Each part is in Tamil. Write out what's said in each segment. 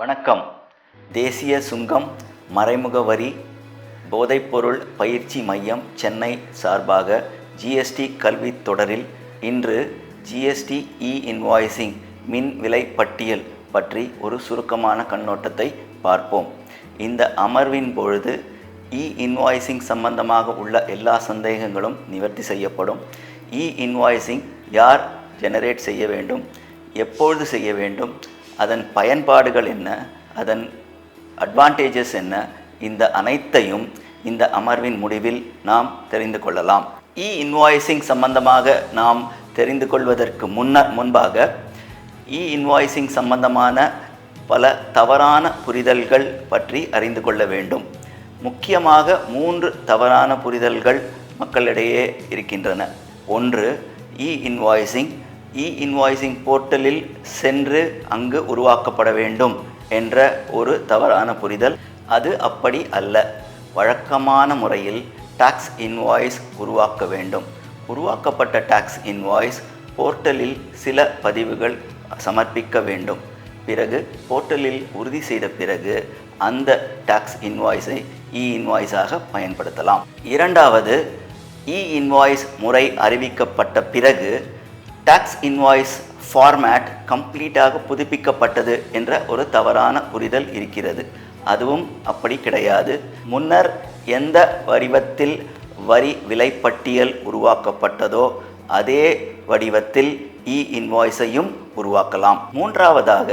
வணக்கம். தேசிய சுங்கம் மறைமுக வரி போதைப்பொருள் பயிற்சி மையம் சென்னை சார்பாக ஜிஎஸ்டி கல்வித் தொடரில் இன்று ஜிஎஸ்டி இ இன்வாய்சிங் மின் விலை பட்டியல் பற்றி ஒரு சுருக்கமான கண்ணோட்டத்தை பார்ப்போம். இந்த அமர்வின் பொழுது இ இன்வாய்ஸிங் சம்பந்தமாக உள்ள எல்லா சந்தேகங்களும் நிவர்த்தி செய்யப்படும். இ இன்வாய்ஸிங் யார் ஜெனரேட் செய்ய வேண்டும் எப்பொழுது செய்ய வேண்டும் அதன் பயன்பாடுகள் என்ன அதன் அட்வான்டேஜஸ் என்ன இந்த அனைத்தையும் இந்த அமர்வின் முடிவில் நாம் தெரிந்து கொள்ளலாம். இ இன்வாய்ஸிங் சம்பந்தமாக நாம் தெரிந்து கொள்வதற்கு முன்ன முன்பாக இ இன்வாய்ஸிங் சம்பந்தமான பல தவறான புரிதல்கள் பற்றி அறிந்து கொள்ள வேண்டும். முக்கியமாக மூன்று தவறான புரிதல்கள் மக்களிடையே இருக்கின்றன. ஒன்று இ இன்வாய்ஸிங் இ இன்வாய்சிங் போர்ட்டலில் சென்று அங்கு உருவாக்கப்பட வேண்டும் என்ற ஒரு தவறான புரிதல். அது அப்படி அல்ல. வழக்கமான முறையில் டாக்ஸ் இன்வாய்ஸ் உருவாக்க வேண்டும். உருவாக்கப்பட்ட டாக்ஸ் இன்வாய்ஸ் போர்ட்டலில் சில பதிவுகள் சமர்ப்பிக்க வேண்டும். பிறகு போர்ட்டலில் உறுதி செய்த பிறகு அந்த டாக்ஸ் இன்வாய்ஸை இ இன்வாய்ஸாக பயன்படுத்தலாம். இரண்டாவது இ இன்வாய்ஸ் முறை அறிவிக்கப்பட்ட பிறகு டாக்ஸ் இன்வாய்ஸ் ஃபார்மேட் கம்ப்ளீட்டாக புதுப்பிக்கப்பட்டது என்ற ஒரு தவறான புரிதல் இருக்கிறது. அதுவும் அப்படி கிடையாது. முன்னர் எந்த வடிவத்தில் வரி விலைப்பட்டியல் உருவாக்கப்பட்டதோ அதே வடிவத்தில் e இ இன்வாய்ஸையும் உருவாக்கலாம். மூன்றாவதாக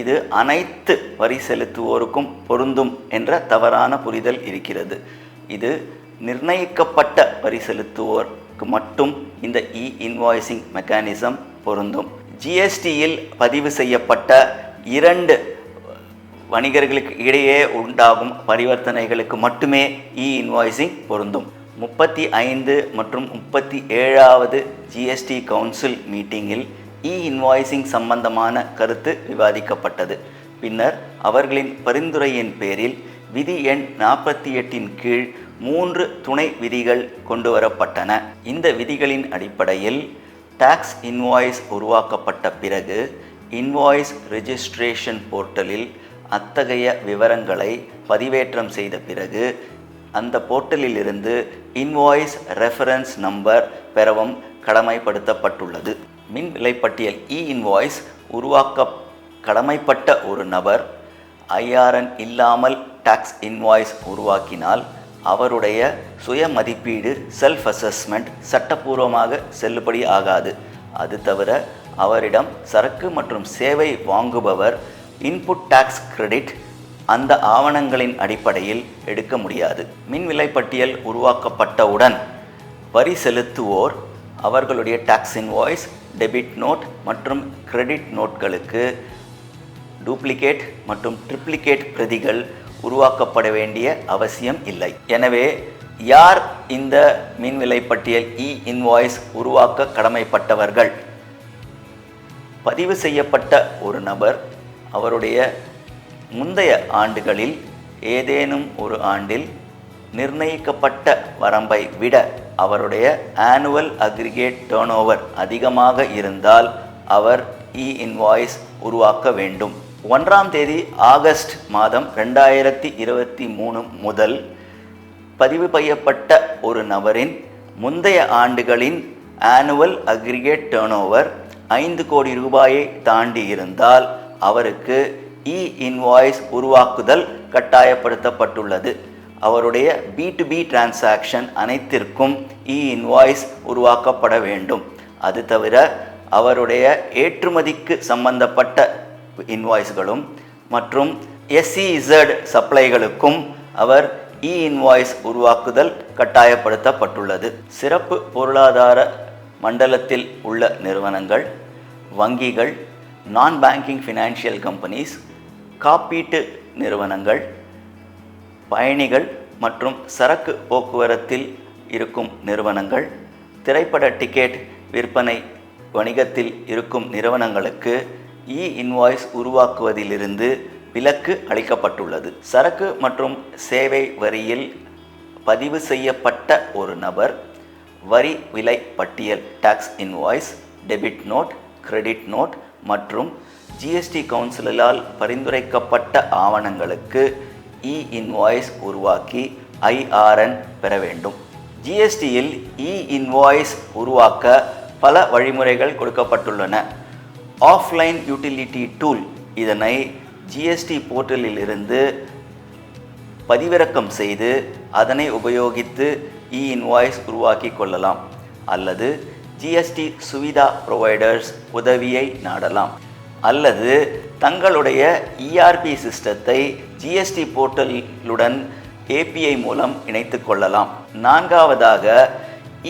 இது அனைத்து வரி செலுத்துவோருக்கும் பொருந்தும் என்ற தவறான புரிதல் இருக்கிறது. இது நிர்ணயிக்கப்பட்ட வரி செலுத்துவோருக்கு மட்டும் இந்த இ இன்வாய்சிங் மெக்கானிசம் பொருந்தும் ஜிஎஸ்டியில் பதிவு செய்யப்பட்ட இரண்டு வணிகர்களுக்கு இடையே உண்டாகும் பரிவர்த்தனைகளுக்கு மட்டுமே இ இன்வாய்சிங் பொருந்தும். முப்பத்தி ஐந்து மற்றும் முப்பத்தி ஏழாவது ஜிஎஸ்டி கவுன்சில் மீட்டிங்கில் இ இன்வாய்சிங் சம்பந்தமான கருத்து விவாதிக்கப்பட்டது. பின்னர் அவர்களின் பரிந்துரையின் பேரில் விதி எண் நாற்பத்தி எட்டின் கீழ் மூன்று துணை விதிகள் கொண்டு வரப்பட்டன இந்த விதிகளின் அடிப்படையில் டாக்ஸ் இன்வாய்ஸ் உருவாக்கப்பட்ட பிறகு இன்வாய்ஸ் ரெஜிஸ்ட்ரேஷன் போர்ட்டலில் அத்தகைய விவரங்களை பதிவேற்றம் செய்த பிறகு அந்த போர்ட்டலிலிருந்து இன்வாய்ஸ் ரெஃபரன்ஸ் நம்பர் பெறவும் கடமைப்படுத்தப்பட்டுள்ளது. மின் விலைப்பட்டியல் இ இன்வாய்ஸ் உருவாக்க கடமைப்பட்ட ஒரு நபர் ஐஆர்என் இல்லாமல் டாக்ஸ் இன்வாய்ஸ் உருவாக்கினால் அவருடைய சுய மதிப்பீடு செல்ஃப் அசஸ்மெண்ட் சட்டப்பூர்வமாக செல்லுபடி ஆகாது. அது தவிர அவரிடம் சரக்கு மற்றும் சேவை வாங்குபவர் இன்புட் டாக்ஸ் கிரெடிட் அந்த ஆவணங்களின் அடிப்படையில் எடுக்க முடியாது. மின் விலைப்பட்டியல் உருவாக்கப்பட்டவுடன் வரி செலுத்துவோர் அவர்களுடைய டாக்ஸ் இன்வாய்ஸ் டெபிட் நோட் மற்றும் கிரெடிட் நோட்களுக்கு டூப்ளிகேட் மற்றும் ட்ரிப்ளிகேட் பிரதிகள் உருவாக்கப்பட வேண்டிய அவசியம் இல்லை. எனவே யார் இந்த மின் விலைப்பட்டியல் இ e இன்வாய்ஸ் உருவாக்க கடமைப்பட்டவர்கள்? பதிவு செய்யப்பட்ட ஒரு நபர் அவருடைய முந்தைய ஆண்டுகளில் ஏதேனும் ஒரு ஆண்டில் நிர்ணயிக்கப்பட்ட வரம்பை விட அவருடைய ஆனுவல் அக்ரிகேட் டேர்ன் அதிகமாக இருந்தால் அவர் e இ இன்வாய்ஸ் உருவாக்க வேண்டும். ஒன்றாம் தேதி ஆகஸ்ட் மாதம் ரெண்டாயிரத்தி இருபத்தி மூணு முதல் பதிவு செய்யப்பட்ட ஒரு நபரின் முந்தைய ஆண்டுகளின் ஆனுவல் அக்ரிகேட் டேர்னோவர் ஐந்து கோடி ரூபாயை தாண்டி இருந்தால் அவருக்கு இ இன்வாய்ஸ் உருவாக்குதல் கட்டாயப்படுத்தப்பட்டுள்ளது. அவருடைய பி டு பி டிரான்சாக்ஷன் அனைத்திற்கும் இ இன்வாய்ஸ் உருவாக்கப்பட வேண்டும். அது தவிர அவருடைய ஏற்றுமதிக்கு சம்பந்தப்பட்ட இன்வாய்ஸ்களும் மற்றும் எஸ்இஇசட் சப்ளைகளுக்கும் அவர் இ இன்வாய்ஸ் உருவாக்குதல் கட்டாயப்படுத்தப்பட்டுள்ளது. சிறப்பு பொருளாதார மண்டலத்தில் உள்ள நிறுவனங்கள் வங்கிகள் நான் பேங்கிங் ஃபினான்ஷியல் கம்பெனிஸ் காப்பீட்டு நிறுவனங்கள் பயணிகள் மற்றும் சரக்கு போக்குவரத்தில் இருக்கும் நிறுவனங்கள் திரைப்பட டிக்கெட் விற்பனை வணிகத்தில் இருக்கும் நிறுவனங்களுக்கு E இ இன்வாய்ஸ் உருவாக்குவதிலிருந்து விலக்கு அளிக்கப்பட்டுள்ளது. சரக்கு மற்றும் சேவை வரியில் பதிவு செய்யப்பட்ட ஒரு நபர் வரி விலை பட்டியல் tax invoice debit note credit note மற்றும் ஜிஎஸ்டி கவுன்சிலால் பரிந்துரைக்கப்பட்ட ஆவணங்களுக்கு e இ இன்வாய்ஸ் உருவாக்கி ஐஆர்என் பெற வேண்டும். ஜிஎஸ்டியில் இ இன்வாய்ஸ் உருவாக்க பல வழிமுறைகள் கொடுக்கப்பட்டுள்ளன. ஆஃப்லைன் யூட்டிலிட்டி டூல் இதனை ஜிஎஸ்டி போர்ட்டலில் இருந்து பதிவிறக்கம் செய்து அதனை உபயோகித்து இ இன்வாய்ஸ் உருவாக்கி கொள்ளலாம் அல்லது ஜிஎஸ்டி சுவிதா ப்ரொவைடர்ஸ் உதவியை நாடலாம். அல்லது தங்களுடைய இஆர்பி சிஸ்டத்தை ஜிஎஸ்டி போர்ட்டலுடன் ஏபிஐ மூலம் இணைத்து கொள்ளலாம். நான்காவதாக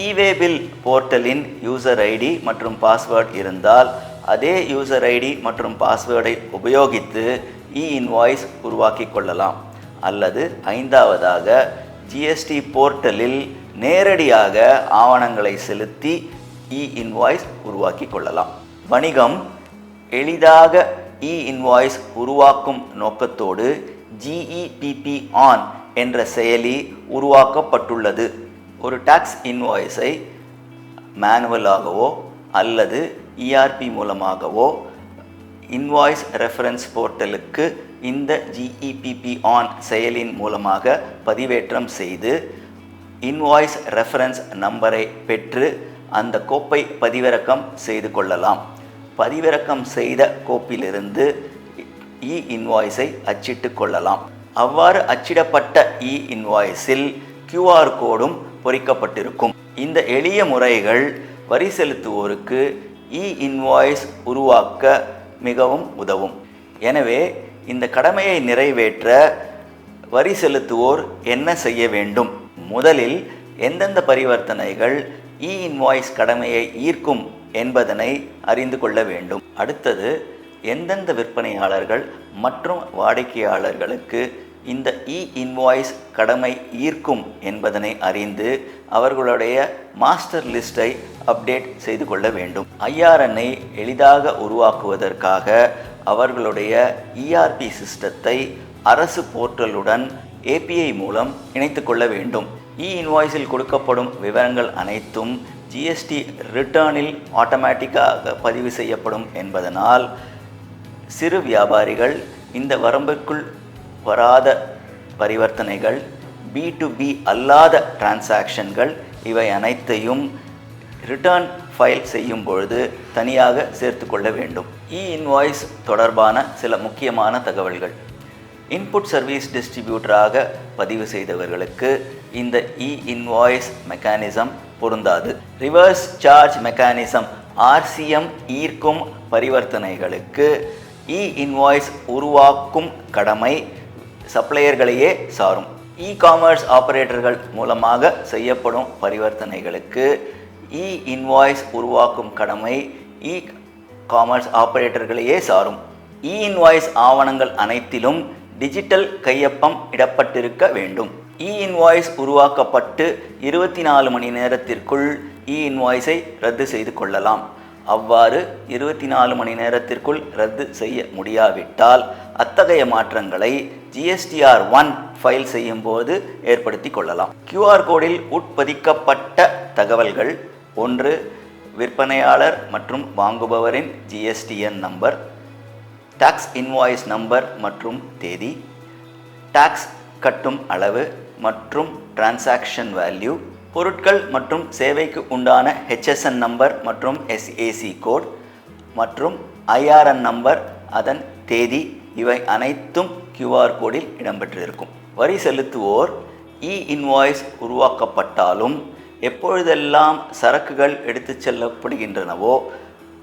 இவேபில் போர்ட்டலின் யூசர் ஐடி மற்றும் பாஸ்வேர்ட் இருந்தால் அதே யூசர் ஐடி மற்றும் பாஸ்வேர்டை உபயோகித்து இ இன்வாய்ஸ் உருவாக்கி கொள்ளலாம். அல்லது ஐந்தாவதாக ஜிஎஸ்டி போர்ட்டலில் நேரடியாக ஆவணங்களை செலுத்தி இ இன்வாய்ஸ் உருவாக்கி கொள்ளலாம். வணிகம் எளிதாக இ இன்வாய்ஸ் உருவாக்கும் நோக்கத்தோடு ஜிஇபிபி ஆன் என்ற செயலி உருவாக்கப்பட்டுள்ளது. ஒரு டாக்ஸ் இன்வாய்ஸை மேனுவலாகவோ அல்லது இஆர்பி மூலமாகவோ இன்வாய்ஸ் ரெஃபரன்ஸ் போர்ட்டலுக்கு இந்த ஜிஇபிபி ஆன் செயலின் மூலமாக பதிவேற்றம் செய்து இன்வாய்ஸ் ரெஃபரன்ஸ் நம்பரை பெற்று அந்த கோப்பை பதிவிறக்கம் செய்து கொள்ளலாம். பதிவிறக்கம் செய்த கோப்பிலிருந்து இ இன்வாய்ஸை அச்சிட்டு கொள்ளலாம். அவ்வாறு அச்சிடப்பட்ட இ இன்வாய்ஸில் கியூஆர் கோடும் பொறிக்கப்பட்டிருக்கும். இந்த எளிய முறைகள் வரி செலுத்துவோருக்கு E இ இன்வாய்ஸ் உருவாக்க மிகவும் உதவும். எனவே இந்த கடமையை நிறைவேற்ற வரி செலுத்துவோர் என்ன செய்ய வேண்டும்? முதலில் எந்தெந்த பரிவர்த்தனைகள் e இ இன்வாய்ஸ் கடமையை ஈர்க்கும் என்பதனை அறிந்து கொள்ள வேண்டும். அடுத்தது எந்தெந்த விற்பனையாளர்கள் மற்றும் வாடிக்கையாளர்களுக்கு இந்த e இ இன்வாய்ஸ் கடமை ஈர்க்கும் என்பதனை அறிந்து அவர்களுடைய மாஸ்டர் லிஸ்டை அப்டேட் செய்து கொள்ள வேண்டும். ஐஆர்என்னை எளிதாக உருவாக்குவதற்காக அவர்களுடைய இஆர்பி சிஸ்டத்தை அரசு போர்ட்டலுடன் ஏபிஐ மூலம் இணைத்து கொள்ள வேண்டும். E இ இன்வாய்ஸில் கொடுக்கப்படும் விவரங்கள் அனைத்தும் ஜிஎஸ்டி ரிட்டர்னில் ஆட்டோமேட்டிக்காக பதிவு செய்யப்படும் என்பதனால் சிறு வியாபாரிகள் இந்த வரம்பிற்குள் வராத பரிவர்த்தனைகள் பி டு பி அல்லாத டிரான்சாக்ஷன்கள் இவை அனைத்தையும் ரிட்டர்ன் ஃபைல் செய்யும் பொழுது தனியாக சேர்த்து கொள்ள வேண்டும். இ இன்வாய்ஸ் தொடர்பான சில முக்கியமான தகவல்கள். இன்புட் சர்வீஸ் டிஸ்ட்ரிபியூட்டராக பதிவு செய்தவர்களுக்கு இந்த இ இன்வாய்ஸ் மெக்கானிசம் பொருந்தாது ரிவர்ஸ் சார்ஜ் மெக்கானிசம் ஆர்சிஎம் ஈர்க்கும் பரிவர்த்தனைகளுக்கு இ இன்வாய்ஸ் உருவாக்கும் கடமை சப்ளையர்களையே சாரும். இ காமர்ஸ் ஆபரேட்டர்கள் மூலமாக செய்யப்படும் பரிவர்த்தனைகளுக்கு இ இன்வாய்ஸ் உருவாக்கும் கடமை இ காமர்ஸ் ஆபரேட்டர்களையே சாரும். இ இன்வாய்ஸ் ஆவணங்கள் அனைத்திலும் டிஜிட்டல் கையொப்பம் இடப்பட்டிருக்க வேண்டும். இ இன்வாய்ஸ் உருவாக்கப்பட்டு இருபத்தி நாலு மணி நேரத்திற்குள் இ இன்வாய்ஸை ரத்து செய்து கொள்ளலாம். அவ்வாறு இருபத்தி நாலு மணி நேரத்திற்குள் ரத்து செய்ய முடியாவிட்டால் அத்தகைய மாற்றங்களை ஜிஎஸ்டிஆர் ஒன் ஃபைல் செய்யும் போது ஏற்படுத்தி கொள்ளலாம். கியூஆர் கோடில் உட்பதிக்கப்பட்ட தகவல்கள் ஒன்று விற்பனையாளர் மற்றும் வாங்குபவரின் GSTN number tax invoice number மற்றும் தேதி டாக்ஸ் கட்டும் அளவு மற்றும் டிரான்சாக்ஷன் வேல்யூ பொருட்கள் மற்றும் சேவைக்கு உண்டான ஹெச்எஸ்என் நம்பர் மற்றும் எஸ்ஏசி கோட் மற்றும் ஐஆர்என் நம்பர் அதன் தேதி இவை அனைத்தும் கியூஆர் கோடில் இடம்பெற்றிருக்கும். வரி செலுத்துவோர் இ இன்வாய்ஸ் உருவாக்கப்பட்டாலும் எப்பொழுதெல்லாம் சரக்குகள் எடுத்துச் செல்லப்படுகின்றனவோ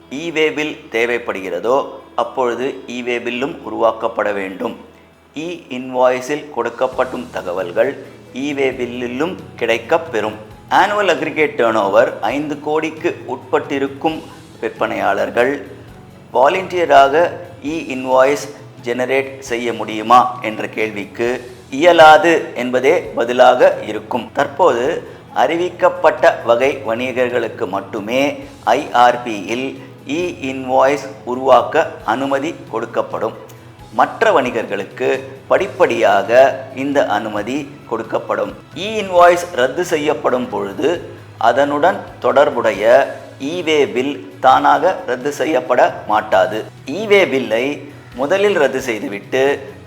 இவே பில் தேவைப்படுகிறதோ அப்பொழுது இவே பில்லும் உருவாக்கப்பட வேண்டும். இ இன்வாய்ஸில் கொடுக்கப்படும் தகவல்கள் இவே பில்லிலும் பெறும். ஆனுவல் அக்ரிகேட் டேர்ன் ஓவர் ஐந்து கோடிக்கு உட்பட்டிருக்கும் விற்பனையாளர்கள். வாலண்டியராக இ இன்வாய்ஸ் ஜெனரேட் செய்ய முடியுமா என்ற கேள்விக்கு இயலாது என்பதே பதிலாக இருக்கும். தற்போது அறிவிக்கப்பட்ட வகை வணிகர்களுக்கு மட்டுமே ஐஆர்பியில் இ இன்வாய்ஸ் உருவாக்க அனுமதி கொடுக்கப்படும். மற்ற வணிகர்களுக்கு படிப்படியாக இந்த அனுமதி கொடுக்கப்படும். இ இன்வாய்ஸ் ரத்து செய்யப்படும் பொழுது அதனுடன் தொடர்புடைய இவே பில் தானாக ரத்து செய்யப்பட மாட்டாது. இவே பில்லை முதலில் ரத்து செய்துவிட்டு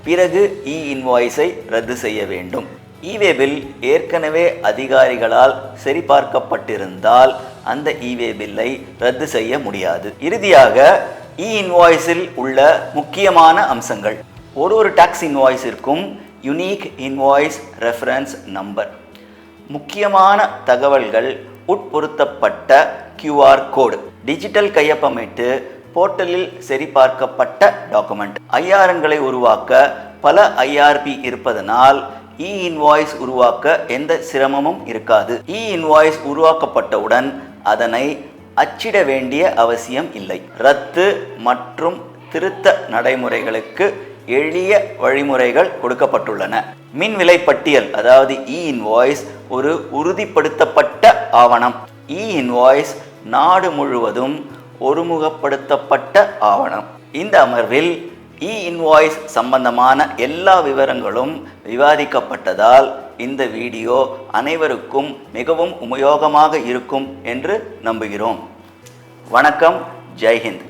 பிறகு e இ இன்வாய்ஸை ரத்து செய்ய வேண்டும். E இவேபில் ஏற்கனவே அதிகாரிகளால் சரிபார்க்கப்பட்டிருந்தால் அந்த e இவேபில்லை ரத்து செய்ய முடியாது. இறுதியாக இ இன்வாய்ஸில் உள்ள முக்கியமான அம்சங்கள். ஒரு ஒரு டாக்ஸ் இன்வாய்ஸிற்கும் யுனீக் இன்வாய்ஸ் ரெஃபரன்ஸ் நம்பர் முக்கியமான தகவல்கள் உட்பொருத்தப்பட்ட கியூஆர் கோடு டிஜிட்டல் கையொப்பமிட்டு போர்ட்டலில் சரிபார்க்கப்பட்ட டாக்குமெண்ட். ஐஆர்என்களை உருவாக்க பல ஐஆர்பி இருப்பதனால் இ இன்வாய்ஸ் உருவாக்க எந்த சிரமமும் இருக்காது. இ இன்வாய்ஸ் உருவாக்கப்பட்டவுடன் அதனை அச்சிட வேண்டிய அவசியம் இல்லை. ரத்து மற்றும் திருத்த நடைமுறைகளுக்கு எளிய வழிமுறைகள் கொடுக்கப்பட்டுள்ளன. மின் விலை பட்டியல் அதாவது இ இன்வாய்ஸ் ஒரு உறுதிப்படுத்தப்பட்ட ஆவணம். இ இன்வாய்ஸ் நாடு முழுவதும் ஒருமுகப்படுத்தப்பட்ட ஆவணம். இந்த அமர்வில் இ இன்வாய்ஸ் சம்பந்தமான எல்லா விவரங்களும் விவாதிக்கப்பட்டதால் இந்த வீடியோ அனைவருக்கும் மிகவும் உபயோகமாக இருக்கும் என்று நம்புகிறோம். வணக்கம். ஜெய்ஹிந்த்